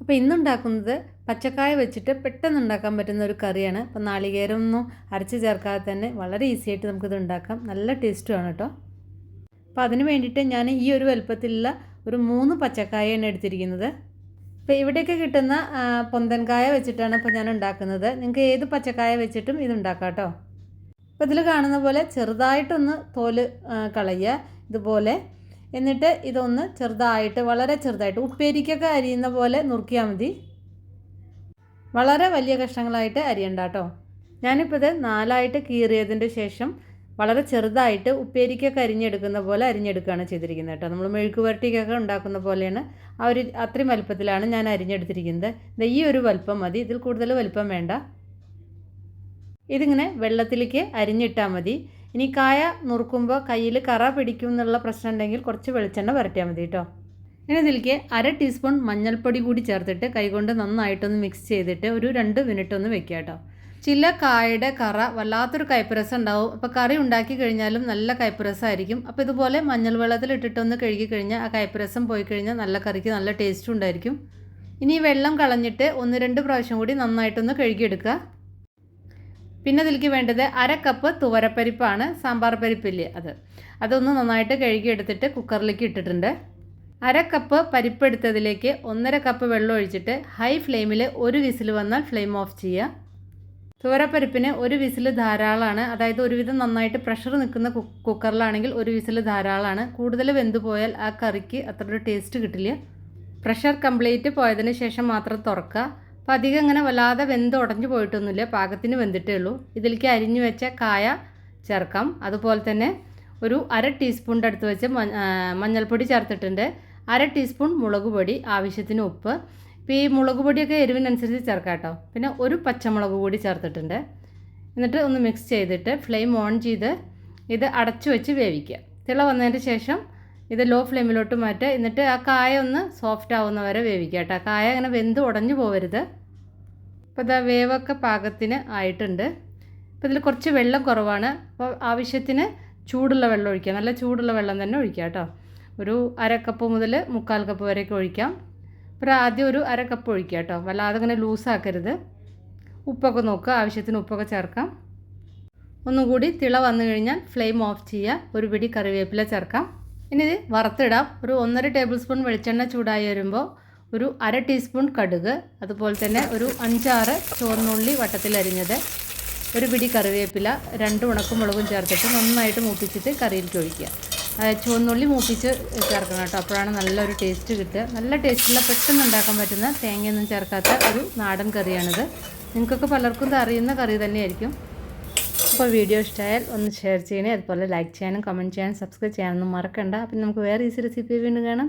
അപ്പോൾ ഇന്നുണ്ടാക്കുന്നത് പച്ചക്കായ വെച്ചിട്ട് പെട്ടെന്ന് ഉണ്ടാക്കാൻ പറ്റുന്ന ഒരു കറിയാണ്. അപ്പോൾ നാളികേരമൊന്നും അരച്ച് ചേർക്കാതെ തന്നെ വളരെ ഈസി ആയിട്ട് നമുക്കിത് ഉണ്ടാക്കാം. നല്ല ടേസ്റ്റുമാണ് കേട്ടോ അപ്പോൾ അതിന് വേണ്ടിയിട്ട് ഞാൻ ഈ ഒരു വലുപ്പത്തിലുള്ള ഒരു മൂന്ന് പച്ചക്കായാണ് എടുത്തിരിക്കുന്നത്. ഇപ്പോൾ ഇവിടെയൊക്കെ കിട്ടുന്ന പൊന്തൻകായ വെച്ചിട്ടാണ് ഇപ്പോൾ ഞാൻ ഉണ്ടാക്കുന്നത്. നിങ്ങൾക്ക് ഏത് പച്ചക്കായ വെച്ചിട്ടും ഇത് ഉണ്ടാക്കാം കേട്ടോ അപ്പോൾ ഇതിൽ കാണുന്ന പോലെ ചെറുതായിട്ടൊന്ന് തോൽ കളയുക. ഇതുപോലെ എന്നിട്ട് ഇതൊന്ന് ചെറുതായിട്ട് വളരെ ചെറുതായിട്ട് ഉപ്പേരിക്കൊക്കെ അരിയുന്ന പോലെ നുറുക്കിയാൽ മതി. വളരെ വലിയ കഷ്ണങ്ങളായിട്ട് അരിയണ്ട കേട്ടോ ഞാനിപ്പോൾ ഇത് നാലായിട്ട് കീറിയതിന്റെ ശേഷം വളരെ ചെറുതായിട്ട് ഉപ്പേരിക്കൊക്കെ അരിഞ്ഞെടുക്കുന്ന പോലെ അരിഞ്ഞെടുക്കുകയാണ് ചെയ്തിരിക്കുന്നത് കേട്ടോ നമ്മൾ മെഴുക്ക് വരട്ടിക്കൊക്കെ ഉണ്ടാക്കുന്ന പോലെയാണ് ആ ഒരു അത്രയും വലുപ്പത്തിലാണ് ഞാൻ അരിഞ്ഞെടുത്തിരിക്കുന്നത്. ഈ ഒരു വലുപ്പം മതി. ഇതിൽ കൂടുതൽ വലുപ്പം വേണ്ട. ഇതിങ്ങനെ വെള്ളത്തിലേക്ക് അരിഞ്ഞിട്ടാൽ മതി. ഇനി കായ നുറുക്കുമ്പോൾ കയ്യിൽ കറ പിടിക്കും എന്നുള്ള പ്രശ്നം ഉണ്ടെങ്കിൽ കുറച്ച് വെളിച്ചെണ്ണ വരട്ടിയാൽ മതി കേട്ടോ ഇനി ഇതിലേക്ക് അര ടീസ്പൂൺ മഞ്ഞൾപ്പൊടി കൂടി ചേർത്തിട്ട് കൈകൊണ്ട് നന്നായിട്ടൊന്ന് മിക്സ് ചെയ്തിട്ട് ഒരു രണ്ട് മിനിറ്റ് ഒന്ന് വെക്കുക കേട്ടോ ചില കായയുടെ കറ വല്ലാത്തൊരു കൈപ്പുരസം ഉണ്ടാവും. അപ്പോൾ കറി ഉണ്ടാക്കി കഴിഞ്ഞാലും നല്ല കൈപ്പുരസമായിരിക്കും അപ്പോൾ ഇതുപോലെ മഞ്ഞൾ വെള്ളത്തിൽ ഇട്ടിട്ടൊന്ന് കഴുകി കഴിഞ്ഞാൽ ആ കൈപ്പുരസം പോയി കഴിഞ്ഞാൽ നല്ല കറിക്ക് നല്ല ടേസ്റ്റും ഉണ്ടായിരിക്കും. ഇനി വെള്ളം കളഞ്ഞിട്ട് ഒന്ന് രണ്ട് പ്രാവശ്യം കൂടി നന്നായിട്ടൊന്ന് കഴുകിയെടുക്കുക. പിന്നെ ഇതിലേക്ക് വേണ്ടത് അര കപ്പ് തുവരപ്പരിപ്പാണ് സാമ്പാർ പരിപ്പില്ല അത്. അതൊന്ന് നന്നായിട്ട് കഴുകിയെടുത്തിട്ട് കുക്കറിലേക്ക് ഇട്ടിട്ടുണ്ട്. അര കപ്പ് പരിപ്പ് എടുത്തതിലേക്ക് ഒന്നര കപ്പ് വെള്ളം ഒഴിച്ചിട്ട് ഹൈ ഫ്ലെയിമിൽ ഒരു വിസിൽ വന്നാൽ ഫ്ലെയിം ഓഫ് ചെയ്യുക. തുവരപ്പരിപ്പിന് ഒരു വിസിൽ ധാരാളമാണ്. അതായത് ഒരുവിധം നന്നായിട്ട് പ്രഷർ നിൽക്കുന്ന കുക്കറിലാണെങ്കിൽ ഒരു വിസിൽ ധാരാളമാണ്. കൂടുതൽ വെന്ത് പോയാൽ ആ കറിക്ക് അത്ര ടേസ്റ്റ് കിട്ടില്ല. പ്രഷർ കംപ്ലീറ്റ് പോയതിന് ശേഷം മാത്രം തുറക്കുക. അപ്പോൾ അധികം ഇങ്ങനെ വല്ലാതെ വെന്ത് ഉടഞ്ഞു പോയിട്ടൊന്നുമില്ല. പാകത്തിന് വെന്തിട്ടേ ഉള്ളൂ. ഇതിലേക്ക് അരിഞ്ഞു വെച്ച കായ ചേർക്കാം. അതുപോലെ തന്നെ ഒരു അര ടീസ്പൂണിന്റെ അടുത്ത് വെച്ച് മഞ്ഞൾപ്പൊടി ചേർത്തിട്ടുണ്ട്. അര ടീസ്പൂൺ മുളക് പൊടി ആവശ്യത്തിന് ഉപ്പ്. ഇപ്പോൾ ഈ മുളക് പൊടിയൊക്കെ എരിവിനനുസരിച്ച് ചേർക്കാം കേട്ടോ. പിന്നെ ഒരു പച്ചമുളക് കൂടി ചേർത്തിട്ടുണ്ട്. എന്നിട്ട് ഒന്ന് മിക്സ് ചെയ്തിട്ട് ഫ്ലെയിം ഓൺ ചെയ്ത് ഇത് അടച്ചു വെച്ച് വേവിക്കുക. തിള വന്നതിന് ശേഷം ഇത് ലോ ഫ്ലെയിമിലോട്ട് മാറ്റുക എന്നിട്ട് ആ കായ ഒന്ന് സോഫ്റ്റ് ആവുന്ന വരെ വേവിക്കുക കേട്ടോ. കായ അങ്ങനെ വെന്ത് ഉടഞ്ഞു പോകരുത് അപ്പോൾ ഇതാ വേവൊക്കെ പാകത്തിന് ആയിട്ടുണ്ട്. അപ്പോൾ ഇതിൽ കുറച്ച് വെള്ളം കുറവാണ്. അപ്പോൾ ആവശ്യത്തിന് ചൂടുള്ള വെള്ളം ഒഴിക്കുക നല്ല ചൂടുള്ള വെള്ളം തന്നെ ഒഴിക്കുക കേട്ടോ. ഒരു അരക്കപ്പ് കപ്പ് മുതൽ മുക്കാൽ കപ്പ് വരെയൊക്കെ ഒഴിക്കാം. അപ്പോൾ ആദ്യം ഒരു അരക്കപ്പ് കപ്പ് ഒഴിക്കുക കേട്ടോ. വല്ലാതെ അങ്ങനെ ലൂസാക്കരുത് ഉപ്പൊക്കെ നോക്കുക. ആവശ്യത്തിന് ഉപ്പൊക്കെ ചേർക്കാം. ഒന്നുകൂടി തിള വന്നു കഴിഞ്ഞാൽ ഫ്ലെയിം ഓഫ് ചെയ്യുക. ഒരു പിടി കറിവേപ്പില ചേർക്കാം. ഇനി ഇത് വറുത്തിടാം. ഒരു ഒന്നര ടേബിൾ സ്പൂൺ വെളിച്ചെണ്ണ ചൂടായി വരുമ്പോൾ ഒരു അര ടീസ്പൂൺ കടുക് അതുപോലെ തന്നെ ഒരു അഞ്ചാറ് ചുവന്നുള്ളി വട്ടത്തിലരിഞ്ഞത് ഒരു പിടി കറിവേപ്പില രണ്ട് ഉണക്കമുളകും ചേർത്തിട്ട് നന്നായിട്ട് മൂപ്പിച്ചിട്ട് കറിയിലേക്ക് ഒഴിക്കുക. ചുവന്നുള്ളി മൂപ്പിച്ച് ചേർക്കണം കേട്ടോ. അപ്പോഴാണ് നല്ലൊരു ടേസ്റ്റ് കിട്ടുക. നല്ല ടേസ്റ്റുള്ള പെട്ടെന്ന് ഉണ്ടാക്കാൻ പറ്റുന്ന തേങ്ങയൊന്നും ചേർക്കാത്ത ഒരു നാടൻ കറിയാണിത്. നിങ്ങൾക്കൊക്കെ പലർക്കും അറിയുന്ന കറി തന്നെയായിരിക്കും. അപ്പോൾ വീഡിയോ ഇഷ്ടമായാൽ ഒന്ന് ഷെയർ ചെയ്യണേ. അതുപോലെ ലൈക്ക് ചെയ്യാനും കമന്റ് ചെയ്യാനും സബ്സ്ക്രൈബ് ചെയ്യാനൊന്നും മറക്കണ്ട. അപ്പം നമുക്ക് വേറെ ഈസി റെസിപ്പി വീണ്ടും കാണാം.